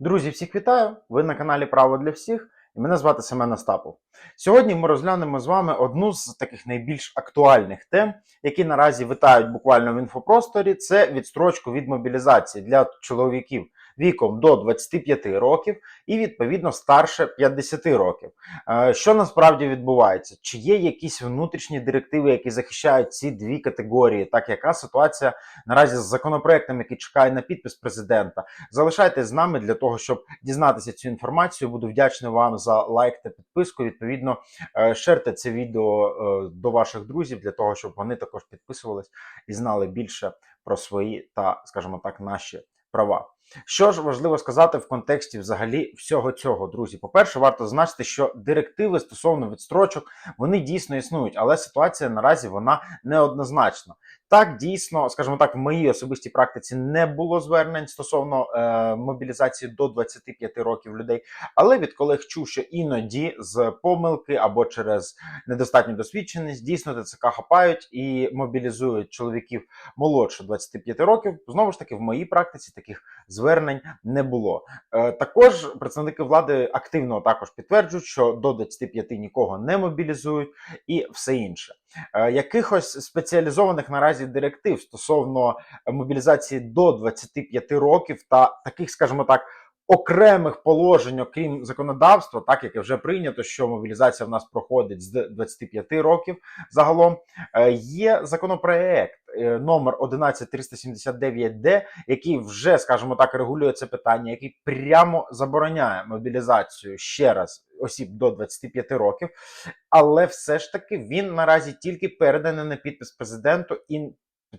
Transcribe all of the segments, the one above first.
Друзі, всіх вітаю! Ви на каналі Право для всіх і мене звати Семен Остапов. Сьогодні ми розглянемо з вами одну з таких найбільш актуальних тем, які наразі витають буквально в інфопросторі. Це відстрочку від мобілізації для чоловіків віком до 25 років і відповідно старше 50 років. Е, Що насправді відбувається? Чи є якісь внутрішні директиви, які захищають ці дві категорії? Так, яка ситуація наразі з законопроектом, який чекає на підпис президента? Залишайтесь з нами для того, щоб дізнатися цю інформацію. Буду вдячний вам за лайк та підписку. Відповідно, е, шерте це відео е, до ваших друзів для того, щоб вони також підписувались і знали більше про свої та, скажімо так, наші права. Що ж важливо сказати в контексті взагалі всього цього, друзі? По-перше, варто зазначити, що директиви стосовно відстрочок вони дійсно існують, але ситуація наразі вона неоднозначна. Так, дійсно, скажімо так, в моїй особистій практиці не було звернень стосовно е, мобілізації до 25 років людей. Але від колег чув, що іноді з помилки або через недостатню досвідченість дійсно ТЦК хапають і мобілізують чоловіків молодше 25 років. Знову ж таки, в моїй практиці таких звернень не було. Е, також представники влади активно також підтверджують, що до 25 нікого не мобілізують і все інше. Е, якихось спеціалізованих наразі директив стосовно мобілізації до 25 років та таких, скажімо так. Окремих положень, окрім законодавства, так як вже прийнято, що мобілізація в нас проходить з 25 років. Загалом Е, є законопроект е, номер 11379Д, який вже, скажімо так, регулює це питання, який прямо забороняє мобілізацію ще раз осіб до 25 років, але все ж таки він наразі тільки переданий на підпис президенту і.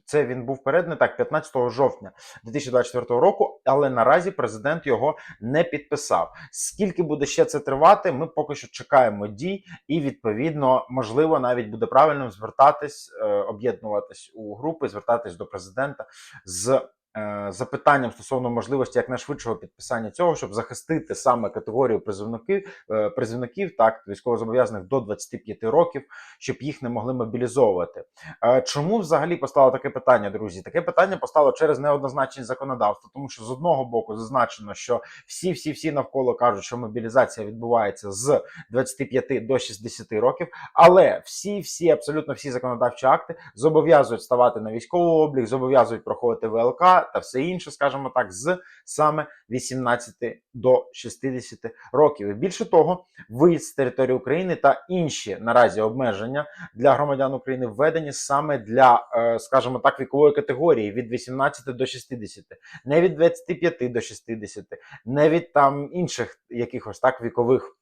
Це він був переданий так 15 жовтня 2024 року, але наразі президент його не підписав. Скільки буде ще це тривати? Ми поки що чекаємо дій, і відповідно можливо навіть буде правильним звертатись, е, об'єднуватись у групи, звертатись до президента з. Е, Запитанням стосовно можливості якнайшвидшого підписання цього, щоб захистити саме категорію призовників, е, призовників, так військовозобов'язаних до 25 років, щоб їх не могли мобілізовувати. Е, Чому взагалі постало таке питання, друзі? Таке питання постало через неоднозначність законодавства, тому що з одного боку зазначено, що всі, всі, всі навколо кажуть, що мобілізація відбувається з 25 до 60 років, але всі, всі, абсолютно всі законодавчі акти зобов'язують ставати на військовий облік, зобов'язують проходити ВЛК та все інше, скажімо так, з саме 18 до 60 років. І більше того, виїзд з території України та інші наразі обмеження для громадян України введені саме для, е, скажімо так, вікової категорії від 18 до 60, не від 25 до 60, не від там інших якихось так вікових.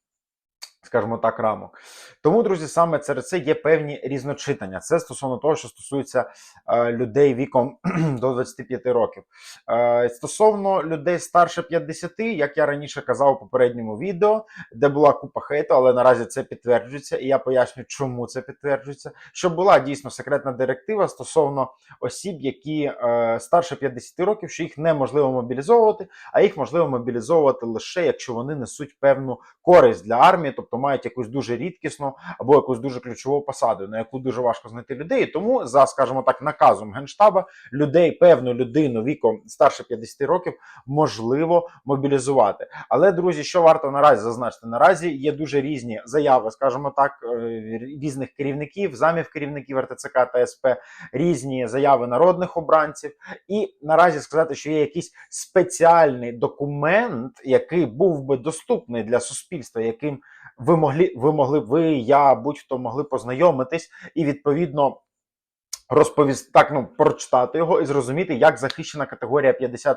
Скажімо так, рамок. Тому, друзі, саме через це є певні різночитання. Це стосовно того, що стосується е, людей віком до 25 років. Е, стосовно людей старше 50, як я раніше казав у попередньому відео, де була купа хейту, але наразі це підтверджується, і я поясню, чому це підтверджується. Що була дійсно секретна директива стосовно осіб, які е, старше 50 років, що їх неможливо мобілізовувати, а їх можливо мобілізовувати лише якщо вони несуть певну користь для армії, тобто мають якусь дуже рідкісну або якусь дуже ключову посаду, на яку дуже важко знайти людей. Тому за, скажімо так, наказом генштаба людей, певну людину віком старше 50 років можливо мобілізувати. Але друзі, що варто наразі зазначити? Наразі є дуже різні заяви, скажімо так, е, різних керівників, замів керівників РТЦК та СП, різні заяви народних обранців. І наразі сказати, що є якийсь спеціальний документ, який був би доступний для суспільства, яким ви могли, ви могли, ви, я, будь-хто могли познайомитись і відповідно. Розповісти так, ну прочитати його і зрозуміти, як захищена категорія 50+.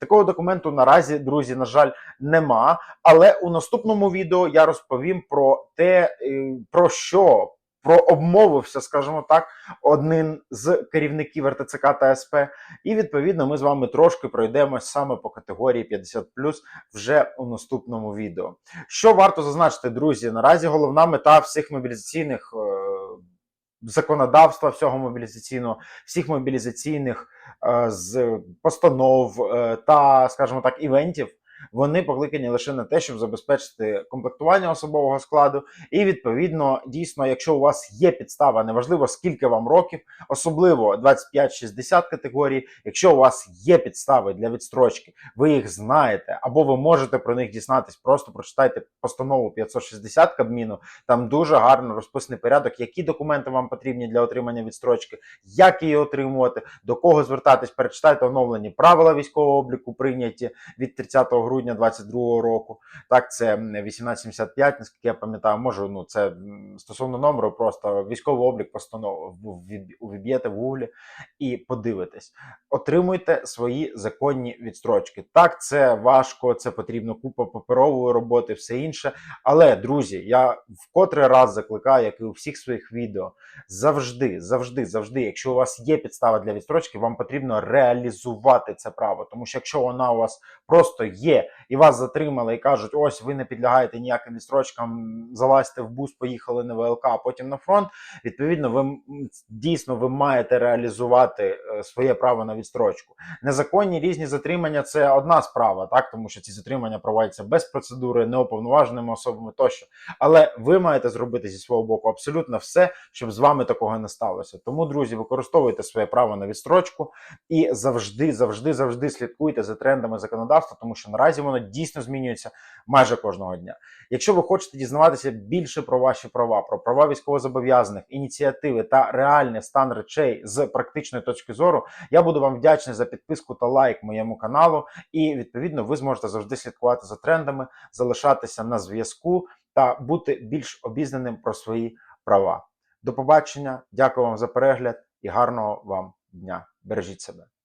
Такого документу наразі, друзі, на жаль, нема. Але у наступному відео я розповім про те, е, про що про обмовився, скажімо так, один з керівників РТЦК та СП. І відповідно ми з вами трошки пройдемось саме по категорії 50+, вже у наступному відео. Що варто зазначити, друзі? Наразі головна мета всіх мобілізаційних е, законодавства, всього мобілізаційного, всіх мобілізаційних е, з постанов е, та, скажімо так, івентів. Вони покликані лише на те, щоб забезпечити комплектування особового складу. І відповідно, дійсно, якщо у вас є підстава, неважливо скільки вам років, особливо 25-60 категорії, якщо у вас є підстави для відстрочки, ви їх знаєте, або ви можете про них дізнатись, просто прочитайте постанову 560 Кабміну. Там дуже гарно розписаний порядок, які документи вам потрібні для отримання відстрочки, як її отримувати, до кого звертатись. Перечитайте оновлені правила військового обліку, прийняті від 30 грудня 2022 року. Так, це 1875, наскільки я пам'ятаю, можу, ну це стосовно номеру, просто військовий облік постанов вб'єте в гуглі і подивитесь. Отримуйте свої законні відстрочки. Так, це важко, це потрібно купа паперової роботи, все інше. Але, друзі, я вкотре раз закликаю, як і у всіх своїх відео, завжди, завжди, завжди, якщо у вас є підстава для відстрочки, вам потрібно реалізувати це право. Тому що якщо вона у вас просто є, і вас затримали, і кажуть, ось ви не підлягаєте ніяким відстрочкам, залазьте в бус, поїхали на ВЛК, а потім на фронт. Відповідно, ви дійсно ви маєте реалізувати е, своє право на відстрочку. Незаконні різні затримання це одна справа, так тому що ці затримання проводяться без процедури, неуповноваженими особами тощо. Але ви маєте зробити зі свого боку абсолютно все, щоб з вами такого не сталося. Тому, друзі, використовуйте своє право на відстрочку і завжди, завжди, завжди слідкуйте за трендами законодавства, тому що наразі воно дійсно змінюється майже кожного дня. Якщо ви хочете дізнаватися більше про ваші права, про права військовозобов'язаних, ініціативи та реальний стан речей з практичної точки зору, я буду вам вдячний за підписку та лайк моєму каналу. І відповідно ви зможете завжди слідкувати за трендами, залишатися на зв'язку та бути більш обізнаним про свої права. До побачення, дякую вам за перегляд і гарного вам дня. Бережіть себе.